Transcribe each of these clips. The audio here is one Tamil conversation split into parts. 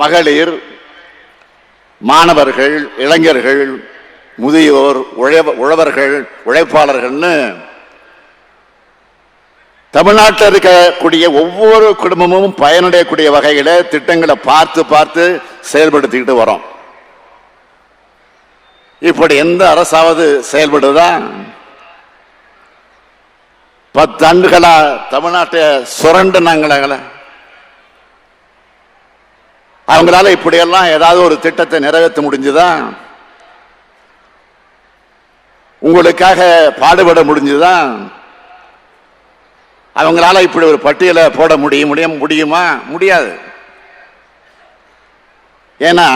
மகளிர் மாணவர்கள் இளைஞர்கள் முதியோர் உழைவ உழவர்கள் உழைப்பாளர்கள்னு தமிழ்நாட்டில் இருக்கக்கூடிய ஒவ்வொரு குடும்பமும் பயனடையக்கூடிய வகையில் திட்டங்களை பார்த்து பார்த்து செயல்படுத்திக்கிட்டு வரோம். இப்படி எந்த அரசாவது செயல்படுதா? பத்தாண்டுகளா தமிழ்நாட்டை சுரண்டு நாங்களே. அவங்களால இப்படியெல்லாம் ஏதாவது ஒரு திட்டத்தை நிறைவேற்ற முடிஞ்சுதா? உங்களுக்காக பாடுபட முடிஞ்சுதா? அவங்களால இப்படி ஒரு பட்டியலை போட முடியும் முடியுமா? முடியாது. ஏன்னா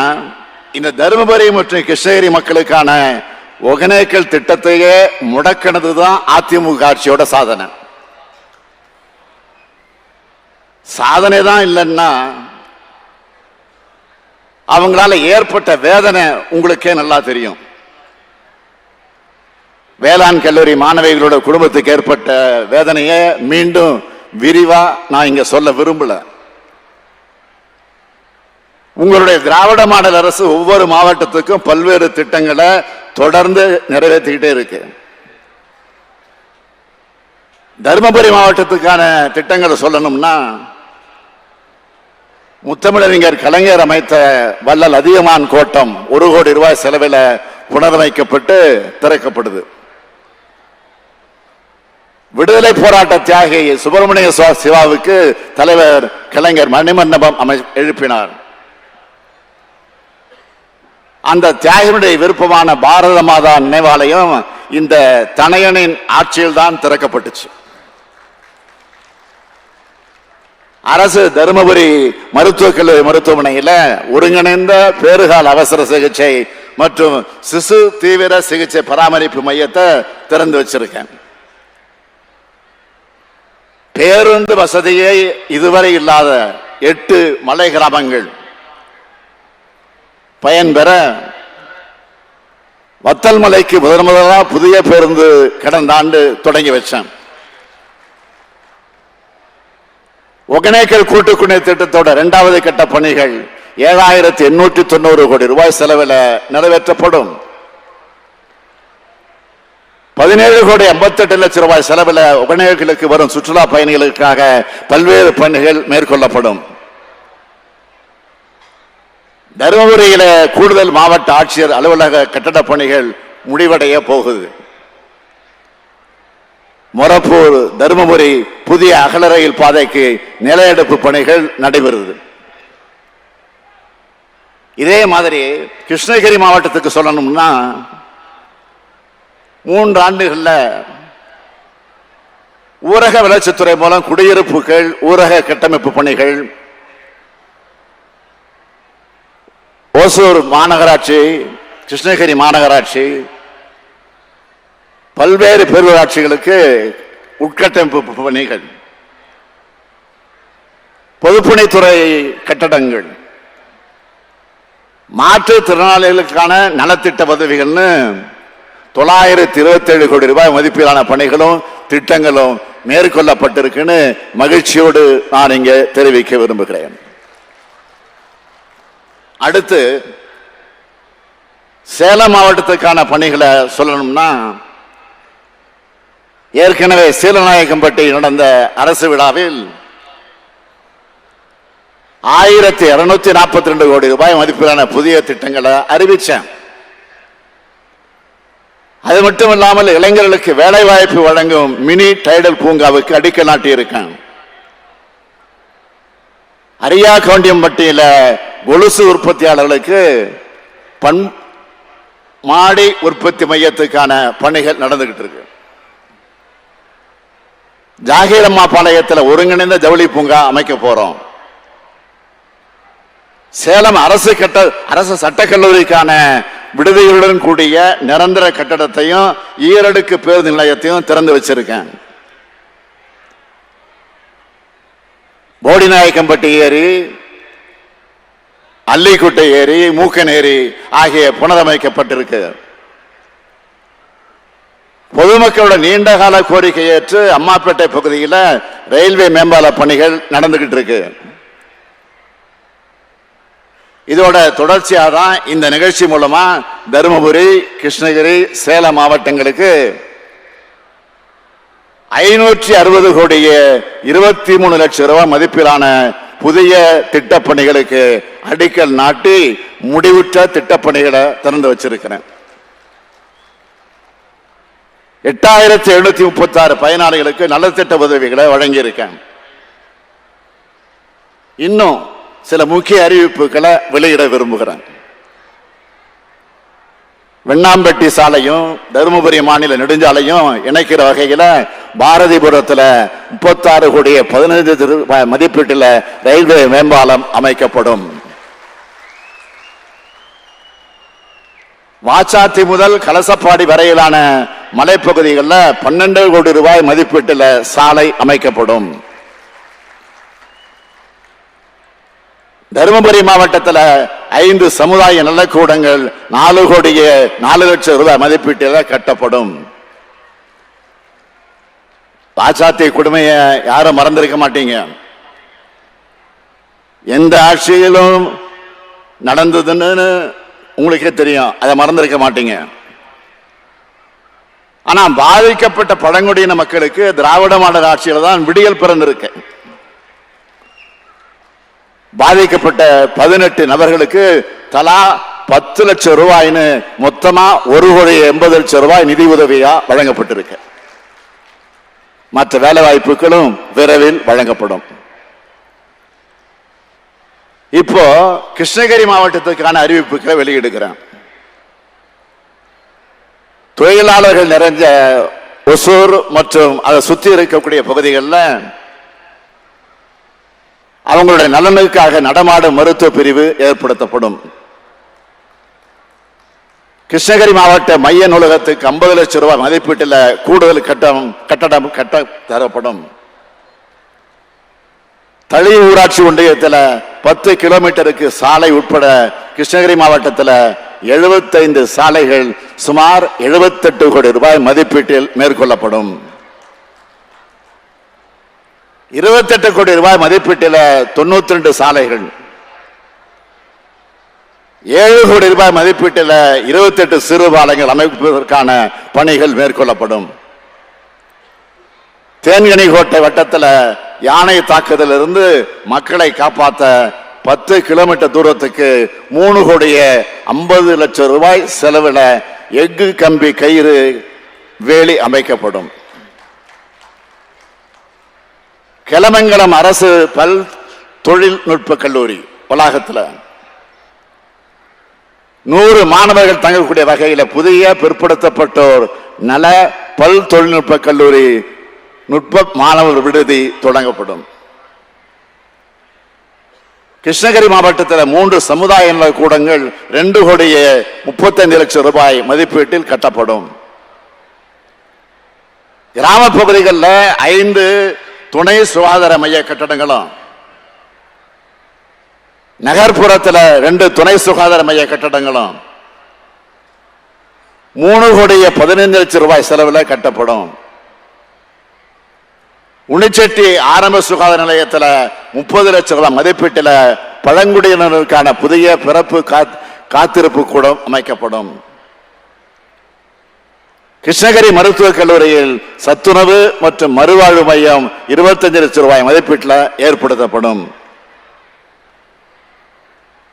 இந்த தருமபுரி மற்றும் கிருஷ்ணகிரி மக்களுக்கான ஒகனேக்கல் திட்டத்தையே முடக்கினது தான் அதிமுக ஆட்சியோட சாதனை. சாதனை தான் இல்லைன்னா அவங்களால ஏற்பட்ட வேதனை உங்களுக்கே நல்லா தெரியும். வேளாண் கல்லூரி மாணவிகளோட குடும்பத்துக்கு ஏற்பட்ட வேதனையை மீண்டும் விரிவா நான் இங்க சொல்ல விரும்பல. உங்களுடைய திராவிட மாடல் அரசு ஒவ்வொரு மாவட்டத்துக்கும் பல்வேறு திட்டங்களை தொடர்ந்து நிறைவேற்றிக்கிட்டே இருக்கு. தருமபுரி மாவட்டத்துக்கான திட்டங்களை சொல்லணும்னா முத்தமிழறிஞர் கலைஞர் அமைத்த வள்ளல் அதிகமான் கோட்டம் ஒரு கோடி ரூபாய் செலவில் புனரமைக்கப்பட்டு திறக்கப்படுது. விடுதலை போராட்ட தியாகி சுப்பிரமணிய சிவாவுக்கு தலைவர் கலைஞர் மணிமண்டபம் அமை எழுப்பினார். அந்த தியாகினுடைய விருப்பமான பாரத மாதா நினைவாலயம் இந்த தனையனின் ஆட்சியில் தான் திறக்கப்பட்டுச்சு. அரசு தருமபுரி மருத்துவக் கல்லூரி மருத்துவமனையில் ஒருங்கிணைந்த பேறுகால் அவசர சிகிச்சை மற்றும் சிசு தீவிர சிகிச்சை பராமரிப்பு மையத்தை திறந்து வச்சிருக்கேன். பேருந்து வசதியே இதுவரை இல்லாத எட்டு மலை கிராமங்கள் பயன்பெற வத்தல் மலைக்கு முதன் முதலாக புதிய பேருந்து கடந்த ஆண்டு தொடங்கி வச்சேன். ஒகனேக்கல் கூட்டுக்குடிநீர் திட்டத்தோட இரண்டாவது கட்ட பணிகள் ஏழாயிரத்தி எண்ணூற்றி தொண்ணூறு கோடி ரூபாய் செலவில் நிறைவேற்றப்படும். பதினேழு கோடி ஐம்பத்தெட்டு லட்சம் ரூபாய் செலவில் உபநேயர்களுக்கு வரும் சுற்றுலா பயணிகளுக்காக பல்வேறு பணிகள் மேற்கொள்ளப்படும். தருமபுரியில கூடுதல் மாவட்ட ஆட்சியர் அலுவலக கட்டட பணிகள் முடிவடைய போகுது. மொரப்பூர் தருமபுரி புதிய அகல ரயில் பாதைக்கு நிலையெடுப்பு பணிகள் நடைபெறுது. இதே மாதிரி கிருஷ்ணகிரி மாவட்டத்துக்கு சொல்லணும்னா மூன்று ஆண்டுகளில் ஊரக வளர்ச்சித்துறை மூலம் குடியிருப்புகள் ஊரக கட்டமைப்பு பணிகள் ஓசூர் மாநகராட்சி கிருஷ்ணகிரி மாநகராட்சி பல்வேறு பேரூராட்சிகளுக்கு உட்கட்டமைப்பு பணிகள் பொதுப்பணித்துறை கட்டடங்கள் மாற்றுத்திறனாளிகளுக்கான நலத்திட்ட உதவிகள்னு தொள்ளாயிரத்தி இருபத்தி ஏழு கோடி ரூபாய் மதிப்பிலான பணிகளும் திட்டங்களும் மேற்கொள்ளப்பட்டிருக்குன்னு மகிழ்ச்சியோடு நான் இங்கே தெரிவிக்க விரும்புகிறேன். அடுத்து சேலம் மாவட்டத்துக்கான பணிகளை சொல்லணும்னா ஏற்கனவே சீலநாயக்கம்பட்டி நடந்த அரசு விழாவில் ஆயிரத்தி இருநூத்தி நாற்பத்தி ரெண்டு கோடி ரூபாய் மதிப்பிலான புதிய திட்டங்களை அறிவிச்சேன். அது மட்டும் இல்லாமல் இளைஞர்களுக்கு வேலை வாய்ப்பு வழங்கும் மினி டைடல் பூங்காவுக்கு அடிக்கல் நாட்டியிருக்கேன். அரியா கவுண்டியம்பட்டியில கொலுசு உற்பத்தியாளர்களுக்கு பண் மாடி உற்பத்தி மையத்துக்கான பணிகள் நடந்துகிட்டு இருக்கு ஜாகீரம்மா பாளையத்தில் ஒருங்கிணைந்த ஜவுளி பூங்கா அமைக்க போறோம். சேலம் அரசு கட்ட அரசு சட்டக்கல்லூரிக்கான விடுதிகளுடன் கூடிய நிரந்தர கட்டடத்தையும் ஈரடுக்கு பேருந்து நிலையத்தையும் திறந்து வச்சிருக்கேன். போடிநாயக்கம்பட்டி ஏரி அல்லிக்குட்டை ஏரி மூக்கன் ஏரி ஆகிய புனரமைக்கப்பட்டிருக்கு. பொதுமக்களோட நீண்ட கால கோரிக்கை ஏற்று அம்மாப்பேட்டை பகுதியில் ரயில்வே மேம்பால பணிகள் நடந்துகிட்டு இருக்கு. இதோட தொடர்ச்சியாக தான் இந்த நிகழ்ச்சி மூலமா தருமபுரி கிருஷ்ணகிரி சேலம் மாவட்டங்களுக்கு ஐநூற்றி அறுபது கோடிய இருபத்தி மூணு லட்சம் ரூபாய் மதிப்பிலான புதிய திட்டப்பணிகளுக்கு அடிக்கல் நாட்டி முடிவுற்ற திட்டப்பணிகளை திறந்து வச்சிருக்கிறேன். எட்டாயிரத்தி எழுநூத்தி முப்பத்தி ஆறு பயனாளிகளுக்கு நலத்திட்ட உதவிகளை வழங்கியிருக்கேன். இன்னும் சில முக்கிய அறிவிப்புகளை வெளியிட விரும்புகிறேன். வெண்ணாம்பட்டி சாலையும் தருமபுரி மாநில நெடுஞ்சாலையும் இணைக்கிற வகையில் பாரதிபுரத்துல முப்பத்தாறு கோடியே பதினைந்து ரூபாய் மதிப்பீட்டில் ரயில்வே மேம்பாலம் அமைக்கப்படும். வாச்சாத்தி முதல் கலசப்பாடி வரையிலான மலைப்பகுதிகளில் பன்னெண்டு கோடி ரூபாய் மதிப்பீட்டில் சாலை அமைக்கப்படும். தருமபுரி மாவட்டத்தில் ஐந்து சமுதாய நலக்கூடங்கள் நாலு கோடியே நாலு லட்சம் ரூபாய் மதிப்பீட்டில் கட்டப்படும். பாச்சாத்தி கொடுமையை யாரும் மறந்திருக்க மாட்டீங்க. எந்த ஆட்சியிலும் நடந்ததுன்னு உங்களுக்கே தெரியும். அதை மறந்திருக்க மாட்டீங்க. ஆனா பாதிக்கப்பட்ட பழங்குடியின மக்களுக்கு திராவிட மாடல் ஆட்சியில் தான் விடியல் பிறந்திருக்கு. பாதிக்கப்பட்ட பதினெட்டு நபர்களுக்கு தலா பத்து லட்சம் ரூபாய்னு மொத்தமா ஒரு கோடி எண்பது லட்சம் ரூபாய் நிதி உதவியா வழங்கப்பட்டிருக்கு. மற்ற வேலை வாய்ப்புகளும் விரைவில் வழங்கப்படும். இப்போ கிருஷ்ணகிரி மாவட்டத்துக்கான அறிவிப்புகளை வெளியிடுகிறேன். தொழிலாளர்கள் நிறைஞ்ச ஒசூர் மற்றும் அதை சுற்றி இருக்கக்கூடிய பகுதிகளில் அவங்களுடைய நலனுக்காக நடமாடும் மருத்துவ பிரிவு ஏற்படுத்தப்படும். கிருஷ்ணகிரி மாவட்ட மைய நூலகத்துக்கு ஐம்பது லட்சம் ரூபாய் மதிப்பீட்டில் கூடுதல் கட்டம் கட்டடம் கட்ட தரப்படும். தளி ஊராட்சி ஒன்றியத்தில் பத்து கிலோமீட்டருக்கு சாலை உட்பட கிருஷ்ணகிரி மாவட்டத்தில் எழுபத்தைந்து சாலைகள் சுமார் எழுபத்தெட்டு கோடி ரூபாய் மதிப்பீட்டில் மேற்கொள்ளப்படும். இருபத்தெட்டு கோடி ரூபாய் மதிப்பீட்டில் தொண்ணூத்தி ரெண்டு சாலைகள். ஏழு கோடி ரூபாய் மதிப்பீட்டில் இருபத்தெட்டு சிறு பாலங்கள் அமைப்பதற்கான பணிகள் மேற்கொள்ளப்படும். தேன்கனி கோட்டை வட்டத்தில் யானை தாக்குதலிருந்து மக்களை காப்பாற்ற பத்து கிலோமீட்டர் தூரத்துக்கு மூணு கோடிய ஐம்பது லட்சம் ரூபாய் செலவில் எஃகு கம்பி கயிறு வேலி அமைக்கப்படும். கிளமங்கலம் அரசு பல் தொழில்நுட்ப கல்லூரி வளாகத்தில். நூறு மாணவர்கள் தங்கக்கூடிய வகையில் புதிய பிற்படுத்தப்பட்டோர் நல பல் தொழில்நுட்ப கல்லூரி நுட்ப மாணவர் விடுதி தொடங்கப்படும். கிருஷ்ணகிரி மாவட்டத்தில் மூன்று சமுதாய நல கூடங்கள் ரெண்டு கோடியே முப்பத்தைந்து லட்சம் ரூபாய் மதிப்பீட்டில் கட்டப்படும். கிராம பகுதிகளில் ஐந்து துணை சுகாதார மைய கட்டடங்களும் நகர்ப்புறத்தில் ரெண்டு துணை சுகாதார மைய கட்டடங்களும் மூணு கோடிய பதினைந்து லட்சம் ரூபாய் செலவில் கட்டப்படும். உணிச்செட்டி ஆரம்ப சுகாதார நிலையத்தில் முப்பது லட்சம் ரூபாய் மதிப்பீட்டில் பழங்குடியினருக்கான புதிய பிறப்பு காத்- காத்திருப்பு கூடம் அமைக்கப்படும். கிருஷ்ணகிரி மருத்துவக் கல்லூரியில் சத்துணவு மற்றும் மறுவாழ்வு மையம் இருபத்தஞ்சு லட்சம் ரூபாய் மதிப்பீட்டில் ஏற்படுத்தப்படும்.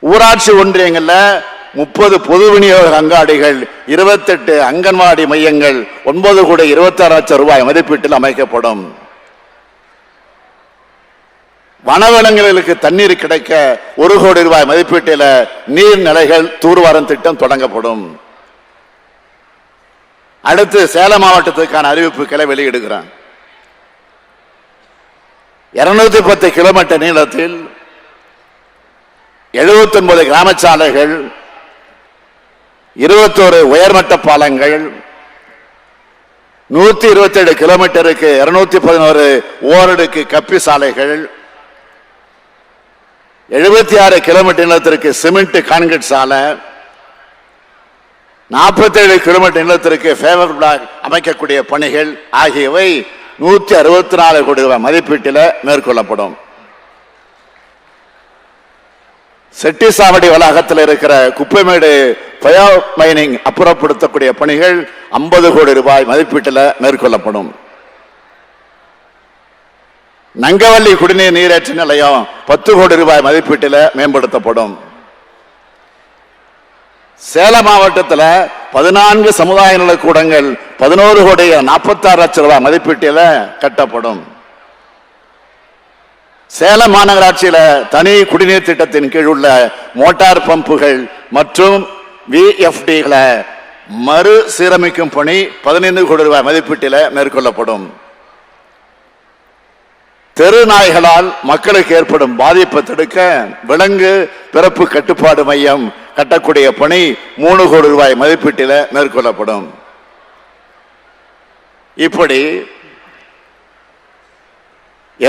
ஊராட்சி ஒன்றியங்களில் முப்பது பொது விநியோக அங்காடிகள் இருபத்தெட்டு அங்கன்வாடி மையங்கள் ஒன்பது கோடி இருபத்தாறு லட்சம் ரூபாய் மதிப்பீட்டில் அமைக்கப்படும். வனவிலங்குகளுக்கு தண்ணீர் கிடைக்க ஒரு கோடி ரூபாய் மதிப்பீட்டில் நீர்நிலைகள் தூர்வாரம் திட்டம் தொடங்கப்படும். அடுத்து சேலம் மாவட்டத்துக்கான அறிவிப்புகளை வெளியிடுகிறான். இருநூத்தி பத்து கிலோமீட்டர் நீளத்தில் 79 ஒன்பது கிராம சாலைகள் இருபத்தோரு உயர்மட்ட பாலங்கள் நூத்தி இருபத்தி ஏழு கிலோமீட்டருக்கு இருநூத்தி பதினோரு ஓரடுக்கு கப்பி சாலைகள் எழுபத்தி ஆறு கிலோமீட்டர் நிலத்திற்கு சிமெண்ட் கான்கிரீட் சாலை நாற்பத்தேழு கிலோமீட்டர் நிலத்திற்கு ஃபேவர் பிளாக் அமைக்கக்கூடிய பணிகள் ஆகியவை நூற்றி அறுபத்தி நாலு கோடி ரூபாய் மதிப்பீட்டில் மேற்கொள்ளப்படும். செட்டிசாவடி வளாகத்தில் இருக்கிற குப்பைமேடு பயோ மைனிங் அப்புறப்படுத்தக்கூடிய பணிகள் 50 கோடி ரூபாய் மதிப்பீட்டில் மேற்கொள்ளப்படும். நங்கவள்ளி குடிநீர் நீரேற்ற நிலையம் பத்து கோடி ரூபாய் மதிப்பீட்டில் மேம்படுத்தப்படும். சேலம் மாவட்டத்தில் பதினான்கு சமுதாய நலக்கூடங்கள் பதினோரு கோடி நாற்பத்தாறு லட்சம் ரூபாய் மதிப்பீட்டில் கட்டப்படும். சேலம் மாநகராட்சியில் தனி குடிநீர் திட்டத்தின் கீழ் உள்ள மோட்டார் பம்புகள் மற்றும் விஎஃப்டிகளை மறு சீரமைக்கும் பணி பதினைந்து கோடி ரூபாய் மதிப்பீட்டில் மேற்கொள்ளப்படும். தெரு நாய்களால் மக்களுக்கு ஏற்படும் பாதிப்பை தடுக்க விலங்கு பிறப்பு கட்டுப்பாடு மையம் கட்டக்கூடிய பணி மூணு கோடி ரூபாய் மதிப்பீட்டில் மேற்கொள்ளப்படும். இப்படி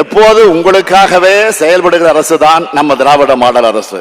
எப்போது உங்களுக்காகவே செயல்படுகிற அரசு தான் நம்ம திராவிட மாடல் அரசு.